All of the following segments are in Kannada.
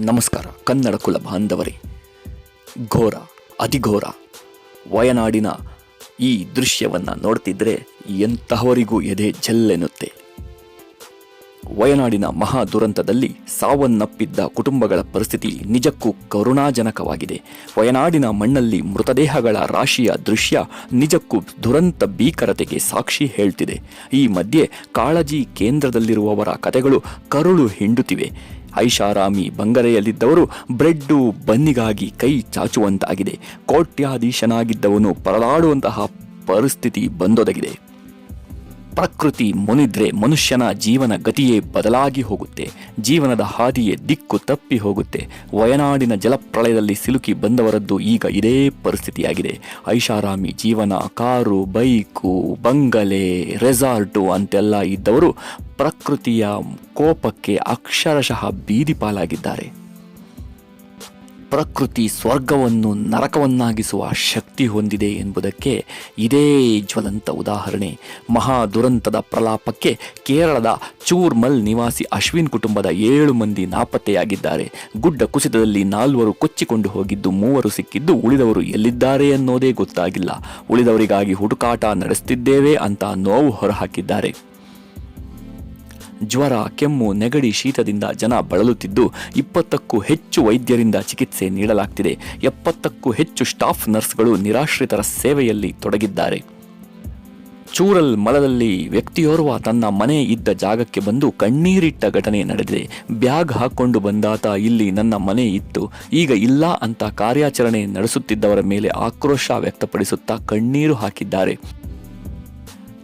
ನಮಸ್ಕಾರ, ಕನ್ನಡ ಕುಲ ಬಾಂಧವರೇ. ಘೋರ, ಅತಿಘೋರ, ವಯನಾಡಿನ ಈ ದೃಶ್ಯವನ್ನು ನೋಡ್ತಿದ್ರೆ ಎಂತಹವರಿಗೂ ಎದೆ ಜಲ್ಲೆನ್ನುತ್ತೆ ವಯನಾಡಿನ ಮಹಾ ದುರಂತದಲ್ಲಿ ಸಾವನ್ನಪ್ಪಿದ್ದ ಕುಟುಂಬಗಳ ಪರಿಸ್ಥಿತಿ ನಿಜಕ್ಕೂ ಕರುಣಾಜನಕವಾಗಿದೆ. ವಯನಾಡಿನ ಮಣ್ಣಲ್ಲಿ ಮೃತದೇಹಗಳ ರಾಶಿಯ ದೃಶ್ಯ ನಿಜಕ್ಕೂ ದುರಂತ ಭೀಕರತೆಗೆ ಸಾಕ್ಷಿ ಹೇಳ್ತಿದೆ. ಈ ಮಧ್ಯೆ ಕಾಳಜಿ ಕೇಂದ್ರದಲ್ಲಿರುವವರ ಕತೆಗಳು ಕರುಳು ಹಿಂಡುತ್ತಿವೆ. ಐಷಾರಾಮಿ ಬಂಗರೆಯಲ್ಲಿದ್ದವರು ಬ್ರೆಡ್ಡು ಬನ್ನಿಗಾಗಿ ಕೈ ಚಾಚುವಂತಾಗಿದೆ. ಕೋಟ್ಯಾಧೀಶನಾಗಿದ್ದವನು ಪರದಾಡುವಂತಹ ಪರಿಸ್ಥಿತಿ ಬಂದೊದಗಿದೆ. ಪ್ರಕೃತಿ ಮುನಿದ್ರೆ ಮನುಷ್ಯನ ಜೀವನ ಗತಿಯೇ ಬದಲಾಗಿ ಹೋಗುತ್ತೆ. ಜೀವನದ ಹಾದಿಯೇ ದಿಕ್ಕು ತಪ್ಪಿ ಹೋಗುತ್ತೆ. ವಯನಾಡಿನ ಜಲಪ್ರಳಯದಲ್ಲಿ ಸಿಲುಕಿ ಬಂದವರದ್ದು ಈಗ ಇದೇ ಪರಿಸ್ಥಿತಿಯಾಗಿದೆ. ಐಷಾರಾಮಿ ಜೀವನ, ಕಾರು, ಬೈಕು, ಬಂಗಲೆ, ರೆಸಾರ್ಟು ಅಂತೆಲ್ಲ ಇದ್ದವರು ಪ್ರಕೃತಿಯ ಕೋಪಕ್ಕೆ ಅಕ್ಷರಶಃ ಬೀದಿ ಪಾಲಾಗಿದ್ದಾರೆ. ಪ್ರಕೃತಿ ಸ್ವರ್ಗವನ್ನು ನರಕವನ್ನಾಗಿಸುವ ಶಕ್ತಿ ಹೊಂದಿದೆ ಎಂಬುದಕ್ಕೆ ಇದೇ ಜ್ವಲಂತ ಉದಾಹರಣೆ. ಮಹಾ ದುರಂತದ ಪ್ರಲಾಪಕ್ಕೆ ಕೇರಳದ ಚೂರ್ಮಲ್ ನಿವಾಸಿ ಅಶ್ವಿನ್ ಕುಟುಂಬದ ಏಳು ಮಂದಿ ನಾಪತ್ತೆಯಾಗಿದ್ದಾರೆ. ಗುಡ್ಡ ಕುಸಿತದಲ್ಲಿ ನಾಲ್ವರು ಕೊಚ್ಚಿಕೊಂಡು ಹೋಗಿದ್ದು ಮೂವರು ಸಿಕ್ಕಿದ್ದು ಉಳಿದವರು ಎಲ್ಲಿದ್ದಾರೆ ಅನ್ನೋದೇ ಗೊತ್ತಾಗಿಲ್ಲ. ಉಳಿದವರಿಗಾಗಿ ಹುಡುಕಾಟ ನಡೆಸುತ್ತಿದ್ದೇವೆ ಅಂತ ನೋವು ಹೊರಹಾಕಿದ್ದಾರೆ. ಜ್ವರ, ಕೆಮ್ಮು, ನೆಗಡಿ ಶೀತದಿಂದ ಜನ ಬಳಲುತ್ತಿದ್ದು ಇಪ್ಪತ್ತಕ್ಕೂ ಹೆಚ್ಚು ವೈದ್ಯರಿಂದ ಚಿಕಿತ್ಸೆ ನೀಡಲಾಗ್ತಿದೆ. ಎಪ್ಪತ್ತಕ್ಕೂ ಹೆಚ್ಚು ಸ್ಟಾಫ್ ನರ್ಸ್ಗಳು ನಿರಾಶ್ರಿತರ ಸೇವೆಯಲ್ಲಿ ತೊಡಗಿದ್ದಾರೆ. ಚೂರಲ್ ಮಲದಲ್ಲಿ ವ್ಯಕ್ತಿಯೋರ್ವ ತನ್ನ ಮನೆ ಇದ್ದ ಜಾಗಕ್ಕೆ ಬಂದು ಕಣ್ಣೀರಿಟ್ಟ ಘಟನೆ ನಡೆದಿದೆ. ಬ್ಯಾಗ್ ಹಾಕೊಂಡು ಬಂದಾತ ಇಲ್ಲಿ ನನ್ನ ಮನೆ ಇತ್ತು. ಈಗ ಇಲ್ಲ ಅಂತ ಕಾರ್ಯಾಚರಣೆ ನಡೆಸುತ್ತಿದ್ದವರ ಮೇಲೆ ಆಕ್ರೋಶ ವ್ಯಕ್ತಪಡಿಸುತ್ತಾ ಕಣ್ಣೀರು ಹಾಕಿದ್ದಾರೆ.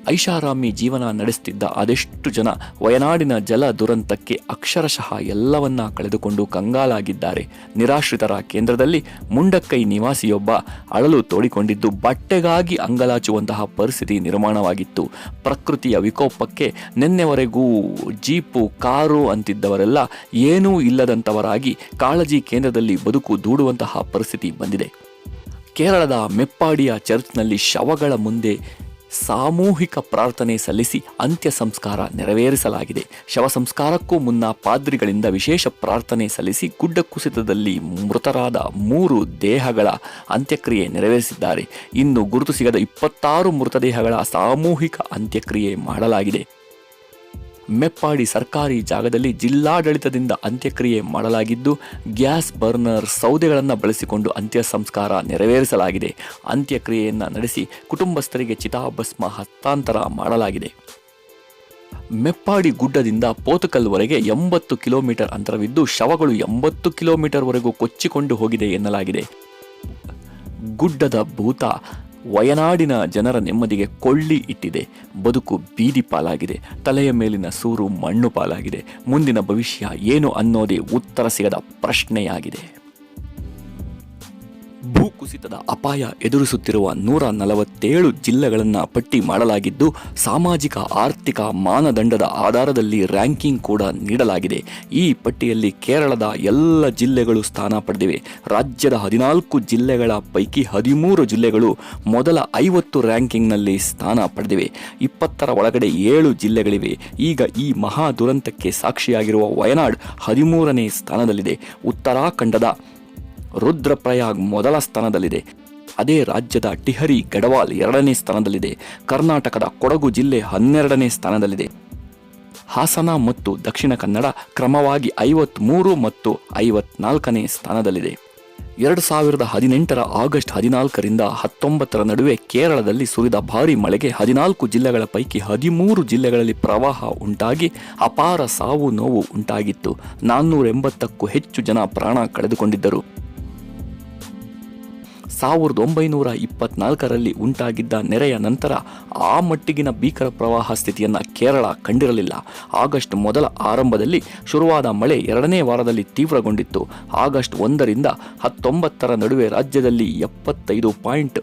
ಐಷಾರಾಮಿ ಜೀವನ ನಡೆಸುತ್ತಿದ್ದ ಅದೆಷ್ಟು ಜನ ವಯನಾಡಿನ ಜಲ ದುರಂತಕ್ಕೆ ಅಕ್ಷರಶಃ ಎಲ್ಲವನ್ನ ಕಳೆದುಕೊಂಡು ಕಂಗಾಲಾಗಿದ್ದಾರೆ. ನಿರಾಶ್ರಿತರ ಕೇಂದ್ರದಲ್ಲಿ ಮುಂಡಕ್ಕೈ ನಿವಾಸಿಯೊಬ್ಬ ಅಳಲು ತೋಡಿಕೊಂಡಿದ್ದು ಬಟ್ಟೆಗಾಗಿ ಅಂಗಲಾಚುವಂತಹ ಪರಿಸ್ಥಿತಿ ನಿರ್ಮಾಣವಾಗಿತ್ತು. ಪ್ರಕೃತಿಯ ವಿಕೋಪಕ್ಕೆ ನಿನ್ನೆವರೆಗೂ ಜೀಪು, ಕಾರು ಅಂತಿದ್ದವರೆಲ್ಲ ಏನೂ ಇಲ್ಲದಂತವರಾಗಿ ಕಾಳಜಿ ಕೇಂದ್ರದಲ್ಲಿ ಬದುಕು ದೂಡುವಂತಹ ಪರಿಸ್ಥಿತಿ ಬಂದಿದೆ. ಕೇರಳದ ಮೆಪ್ಪಾಡಿಯ ಚರ್ಚ್ನಲ್ಲಿ ಶವಗಳ ಮುಂದೆ ಸಾಮೂಹಿಕ ಪ್ರಾರ್ಥನೆ ಸಲ್ಲಿಸಿ ಅಂತ್ಯ ಸಂಸ್ಕಾರ ನೆರವೇರಿಸಲಾಗಿದೆ. ಶವ ಸಂಸ್ಕಾರಕ್ಕೂ ಮುನ್ನ ಪಾದ್ರಿಗಳಿಂದ ವಿಶೇಷ ಪ್ರಾರ್ಥನೆ ಸಲ್ಲಿಸಿ ಗುಡ್ಡ ಕುಸಿತದಲ್ಲಿ ಮೃತರಾದ ಮೂರು ದೇಹಗಳ ಅಂತ್ಯಕ್ರಿಯೆ ನೆರವೇರಿಸಿದ್ದಾರೆ. ಇನ್ನು ಗುರುತು ಸಿಗದ ಇಪ್ಪತ್ತಾರು ಮೃತದೇಹಗಳ ಸಾಮೂಹಿಕ ಅಂತ್ಯಕ್ರಿಯೆ ಮಾಡಲಾಗಿದೆ. ಮೆಪ್ಪಾಡಿ ಸರ್ಕಾರಿ ಜಾಗದಲ್ಲಿ ಜಿಲ್ಲಾಡಳಿತದಿಂದ ಅಂತ್ಯಕ್ರಿಯೆ ಮಾಡಲಾಗಿದ್ದು, ಗ್ಯಾಸ್ ಬರ್ನರ್ ಸೌದೆಗಳನ್ನು ಬಳಸಿಕೊಂಡು ಅಂತ್ಯ ಸಂಸ್ಕಾರ ನೆರವೇರಿಸಲಾಗಿದೆ. ಅಂತ್ಯಕ್ರಿಯೆಯನ್ನು ನಡೆಸಿ ಕುಟುಂಬಸ್ಥರಿಗೆ ಚಿತಾಭಸ್ಮ ಹಸ್ತಾಂತರ ಮಾಡಲಾಗಿದೆ. ಮೆಪ್ಪಾಡಿ ಗುಡ್ಡದಿಂದ ಪೋತಕಲ್ವರೆಗೆ ಎಂಬತ್ತು ಕಿಲೋಮೀಟರ್ ಅಂತರವಿದ್ದು, ಶವಗಳು ಎಂಬತ್ತು ಕಿಲೋಮೀಟರ್ವರೆಗೂ ಕೊಚ್ಚಿಕೊಂಡು ಹೋಗಿದೆ ಎನ್ನಲಾಗಿದೆ. ಗುಡ್ಡದ ಭೂತ ವಯನಾಡಿನ ಜನರ ನೆಮ್ಮದಿಗೆ ಕೊಳ್ಳಿ ಇಟ್ಟಿದೆ. ಬದುಕು ಬೀದಿ ಪಾಲಾಗಿದೆ. ತಲೆಯ ಮೇಲಿನ ಸೂರು ಮಣ್ಣು ಪಾಲಾಗಿದೆ. ಮುಂದಿನ ಭವಿಷ್ಯ ಏನು ಅನ್ನೋದೇ ಉತ್ತರ ಸಿಗದ ಪ್ರಶ್ನೆಯಾಗಿದೆ. ಭೂಕುಸಿತದ ಅಪಾಯ ಎದುರಿಸುತ್ತಿರುವ ನೂರ ನಲವತ್ತೇಳು ಜಿಲ್ಲೆಗಳನ್ನು ಪಟ್ಟಿ ಮಾಡಲಾಗಿದ್ದು, ಸಾಮಾಜಿಕ, ಆರ್ಥಿಕ ಮಾನದಂಡದ ಆಧಾರದಲ್ಲಿ ರ್ಯಾಂಕಿಂಗ್ ಕೂಡ ನೀಡಲಾಗಿದೆ. ಈ ಪಟ್ಟಿಯಲ್ಲಿ ಕೇರಳದ ಎಲ್ಲ ಜಿಲ್ಲೆಗಳು ಸ್ಥಾನ ಪಡೆದಿವೆ. ರಾಜ್ಯದ ಹದಿನಾಲ್ಕು ಜಿಲ್ಲೆಗಳ ಪೈಕಿ ಹದಿಮೂರು ಜಿಲ್ಲೆಗಳು ಮೊದಲ ಐವತ್ತು ರ್ಯಾಂಕಿಂಗ್ನಲ್ಲಿ ಸ್ಥಾನ ಪಡೆದಿವೆ. ಇಪ್ಪತ್ತರ ಒಳಗಡೆ ಏಳು ಜಿಲ್ಲೆಗಳಿವೆ. ಈಗ ಈ ಮಹಾ ದುರಂತಕ್ಕೆ ಸಾಕ್ಷಿಯಾಗಿರುವ ವಯನಾಡ್ ಹದಿಮೂರನೇ ಸ್ಥಾನದಲ್ಲಿದೆ. ಉತ್ತರಾಖಂಡದ ರುದ್ರಪ್ರಯಾಗ್ ಮೊದಲ ಸ್ಥಾನದಲ್ಲಿದೆ. ಅದೇ ರಾಜ್ಯದ ಟಿಹರಿ ಗಡವಾಲ್ ಎರಡನೇ ಸ್ಥಾನದಲ್ಲಿದೆ. ಕರ್ನಾಟಕದ ಕೊಡಗು ಜಿಲ್ಲೆ ಹನ್ನೆರಡನೇ ಸ್ಥಾನದಲ್ಲಿದೆ. ಹಾಸನ ಮತ್ತು ದಕ್ಷಿಣ ಕನ್ನಡ ಕ್ರಮವಾಗಿ ಐವತ್ಮೂರು ಮತ್ತು ಐವತ್ನಾಲ್ಕನೇ ಸ್ಥಾನದಲ್ಲಿದೆ. ಎರಡು ಸಾವಿರದ ಹದಿನೆಂಟರ ಆಗಸ್ಟ್ ಹದಿನಾಲ್ಕರಿಂದ ಹತ್ತೊಂಬತ್ತರ ನಡುವೆ ಕೇರಳದಲ್ಲಿ ಸುರಿದ ಭಾರಿ ಮಳೆಗೆ ಹದಿನಾಲ್ಕು ಜಿಲ್ಲೆಗಳ ಪೈಕಿ ಹದಿಮೂರು ಜಿಲ್ಲೆಗಳಲ್ಲಿ ಪ್ರವಾಹ ಉಂಟಾಗಿ ಅಪಾರ ಸಾವು ನೋವು ಉಂಟಾಗಿತ್ತು. ನಾನ್ನೂರ ಎಂಬತ್ತಕ್ಕೂ ಹೆಚ್ಚು ಜನ ಪ್ರಾಣ ಕಳೆದುಕೊಂಡಿದ್ದರು. ಸಾವಿರದ ಒಂಬೈನೂರ ಇಪ್ಪತ್ನಾಲ್ಕರಲ್ಲಿ ಉಂಟಾಗಿದ್ದ ನೆರೆಯ ನಂತರ ಆ ಮಟ್ಟಿಗಿನ ಭೀಕರ ಪ್ರವಾಹ ಸ್ಥಿತಿಯನ್ನು ಕೇರಳ ಕಂಡಿರಲಿಲ್ಲ. ಆಗಸ್ಟ್ ಮೊದಲ ಆರಂಭದಲ್ಲಿ ಶುರುವಾದ ಮಳೆ ಎರಡನೇ ವಾರದಲ್ಲಿ ತೀವ್ರಗೊಂಡಿತ್ತು. ಆಗಸ್ಟ್ ಒಂದರಿಂದ ಹತ್ತೊಂಬತ್ತರ ನಡುವೆ ರಾಜ್ಯದಲ್ಲಿ ಎಪ್ಪತ್ತೈದು ಪಾಯಿಂಟ್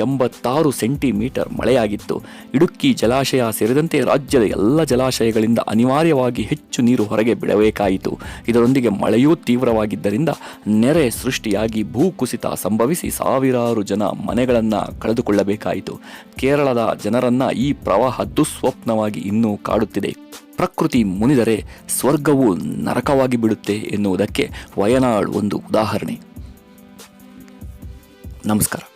ಎಂಬತ್ತಾರು ಸೆಂಟಿಮೀಟರ್ ಮಳೆಯಾಗಿತ್ತು. ಇಡುಕ್ಕಿ ಜಲಾಶಯ ಸೇರಿದಂತೆ ರಾಜ್ಯದ ಎಲ್ಲ ಜಲಾಶಯಗಳಿಂದ ಅನಿವಾರ್ಯವಾಗಿ ಹೆಚ್ಚು ನೀರು ಹೊರಗೆ ಬಿಡಬೇಕಾಯಿತು. ಇದರೊಂದಿಗೆ ಮಳೆಯೂ ತೀವ್ರವಾಗಿದ್ದರಿಂದ ನೆರೆ ಸೃಷ್ಟಿಯಾಗಿ ಭೂಕುಸಿತ ಸಂಭವಿಸಿ ಸಾವಿರಾರು ಜನ ಮನೆಗಳನ್ನು ಕಳೆದುಕೊಳ್ಳಬೇಕಾಯಿತು. ಕೇರಳದ ಜನರನ್ನ ಈ ಪ್ರವಾಹ ದುಸ್ವಪ್ನವಾಗಿ ಇನ್ನೂ ಕಾಡುತ್ತಿದೆ. ಪ್ರಕೃತಿ ಮುನಿದರೆ ಸ್ವರ್ಗವು ನರಕವಾಗಿ ಬಿಡುತ್ತೆ ಎನ್ನುವುದಕ್ಕೆ ವಯನಾಡ್ ಒಂದು ಉದಾಹರಣೆ. ನಮಸ್ಕಾರ.